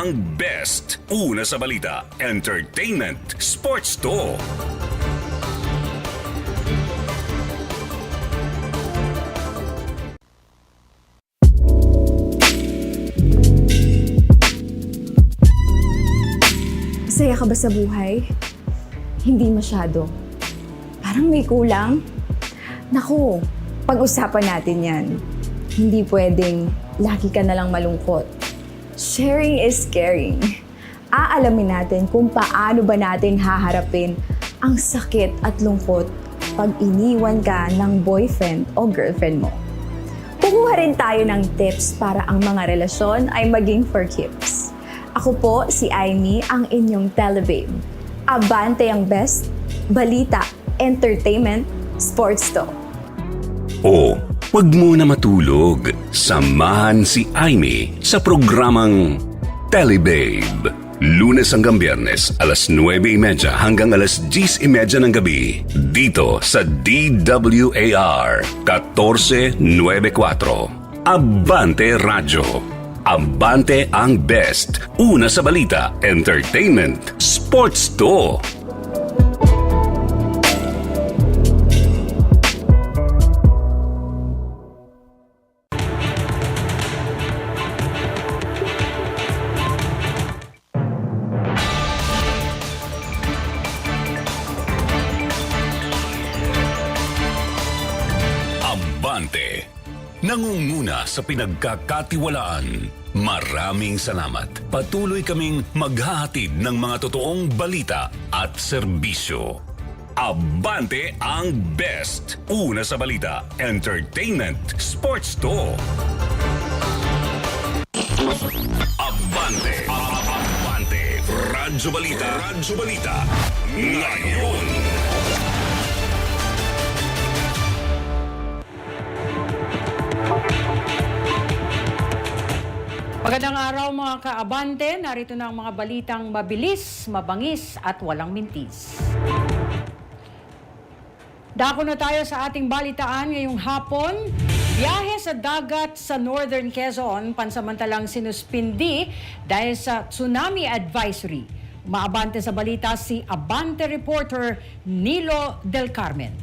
ang best. Una sa balita, entertainment, sports to. Masaya ka ba sa buhay? Hindi masyado. Parang may kulang. Naku, pag-usapan natin yan. Hindi pwedeng lagi ka nalang malungkot. Sharing is caring. Aalamin natin kung paano ba natin haharapin ang sakit at lungkot pag iniwan ka ng boyfriend o girlfriend mo. Kukuha rin tayo ng tips para ang mga relasyon ay maging for keeps. Ako po si Aimee, ang inyong telebabe. Abante ang best, balita, entertainment, sports to. O, wag muna matulog. Samahan si Aimee sa programang Telebabe. Lunes hanggang biyernes, alas 9.30 hanggang alas 10.30 ng gabi. Dito sa DWAR 1494. Abante Radyo. Abante ang best. Una sa balita, entertainment, sports to. Nangunguna sa pinagkakatiwalaan. Maraming salamat. Patuloy kaming maghahatid ng mga totoong balita at serbisyo. Abante ang best. Una sa balita, entertainment, sports to. Abante. Abante. Radyo Balita. Radyo Balita. Ngayon. Magandang araw mga kaabante. Narito na ang mga balitang mabilis, mabangis at walang mintis. Dako na tayo sa ating balitaan ngayong hapon. Biyahe sa dagat sa Northern Quezon, pansamantalang sinuspindi dahil sa tsunami advisory. Maabante sa balita si Abante reporter Nilo Del Carmen.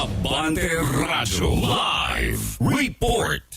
Abante Radyo Live Report.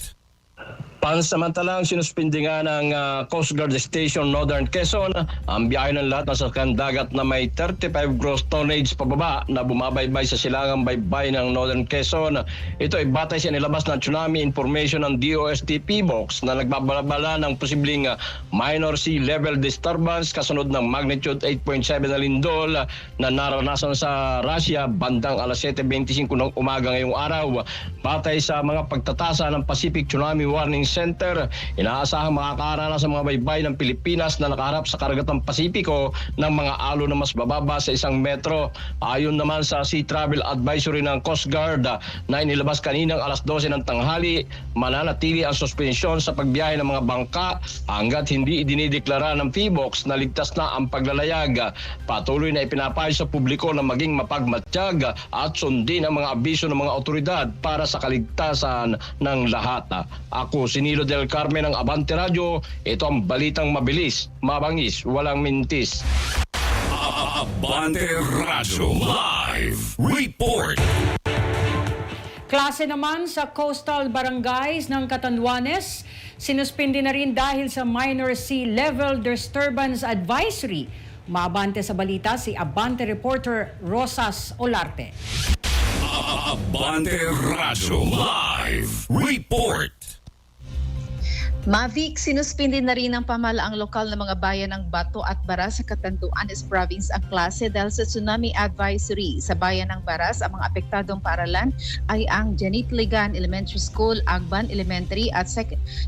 Pansamantalang sinuspindi nga ng ah, Coast Guard Station Northern Quezon ang biyahe ng lahat ng sakyan dagat na may 35 gross tonnage pababa na bumabaybay sa silangang baybay ng Northern Quezon. Ito ay batay sa nilabas na tsunami information ng DOST PBOX na nagbabalabala ng posibleng ah, minor sea level disturbance kasunod ng magnitude 8.7 na lindol na naranasan sa Russia bandang alas 7.25 ng umaga ngayong araw. Batay sa mga pagtatasa ng Pacific Tsunami Warning Center, inaasahang makakaranas sa mga baybay ng Pilipinas na nakaharap sa karagatang Pasipiko ng mga alo na mas bababa sa isang metro. Ayon naman sa Sea Travel Advisory ng Coast Guard na inilabas kaninang alas 12 ng tanghali, mananatili ang suspensyon sa pagbiyahe ng mga bangka hanggat hindi idinideklara ng PBOX na ligtas na ang paglalayag. Patuloy na ipinapayo sa publiko na maging mapagmatsyag at sundin ang mga abiso ng mga otoridad para sa kaligtasan ng lahat. Ako si Nilo Del Carmen ng Abante Radio. Ito ang balitang mabilis, mabangis, walang mintis. Abante Radyo Live Report. Klase naman sa coastal barangays ng Catanduanes, sinuspindi na rin dahil sa minor sea level disturbance advisory. Maabante sa balita si Abante reporter Rosas Olarte. Abante Radyo Live Report. Mavic, sinuspindi na rin ng pamalaang lokal ng mga bayan ng Bato at Baras sa Catanduanes Province ang klase dahil sa tsunami advisory. Sa bayan ng Baras, ang mga apektadong paaralan ay ang Janit Ligan Elementary School, Agban Elementary at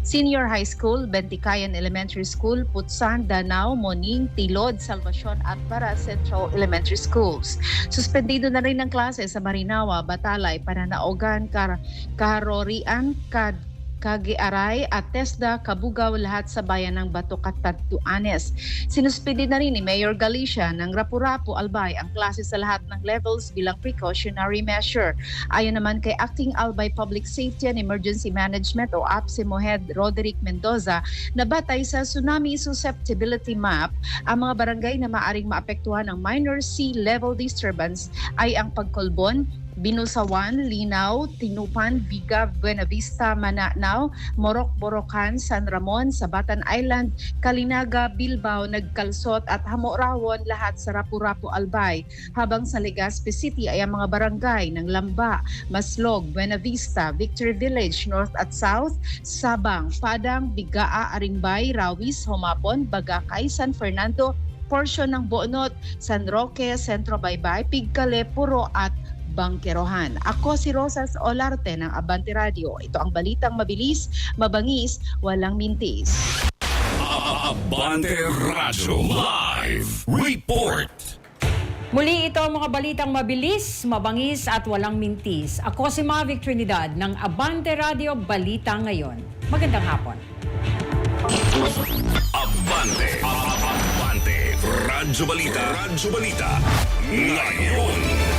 Senior High School, Bentikayan Elementary School, Putsan, Danao, Moning, Tilod, Salvacion at Baras Central Elementary Schools. Suspendido na rin ng klase sa Marinawa, Batalay, Pananaogan, Kar Karorian, Kad Kagiaray at Tesda, Kabugaw lahat sa bayan ng Bato Catanduanes. Sinuspindi na rin ni Mayor Galicia ng Rapu-Rapu Albay ang klase sa lahat ng levels bilang precautionary measure. Ayon naman kay Acting Albay Public Safety and Emergency Management o APSEMO Head Roderick Mendoza na batay sa Tsunami Susceptibility Map, ang mga barangay na maaring maapektuhan ng minor sea level disturbance ay ang Pagkolbon, Binusawan, Linaw, Tinupan, Biga, Buena Vista, Mananaw, Morok, Borocan, San Ramon, Sabatan Island, Kalinaga, Bilbao, Nagkalsot at Hamorawon lahat sa Rapu-Rapu Albay. Habang sa Legazpi City ay ang mga barangay ng Lamba, Maslog, Buena Vista, Victory Village, North at South, Sabang, Padang, Bigaa, Arimbay, Rawis, Homapon, Bagakay, San Fernando, portion ng Bonot, San Roque, Centro Baybay, Pigkale, Puro at Bangkerohan. Ako si Rosas Olarte ng Abante Radio. Ito ang balitang mabilis, mabangis, walang mintis. Abante Radyo Live Report. Muli ito ang mga balitang mabilis, mabangis at walang mintis. Ako si Mavic Trinidad ng Abante Radio Balita Ngayon. Magandang hapon. Abante. Abante. Radyo Balita. Radyo Balita. Ngayon.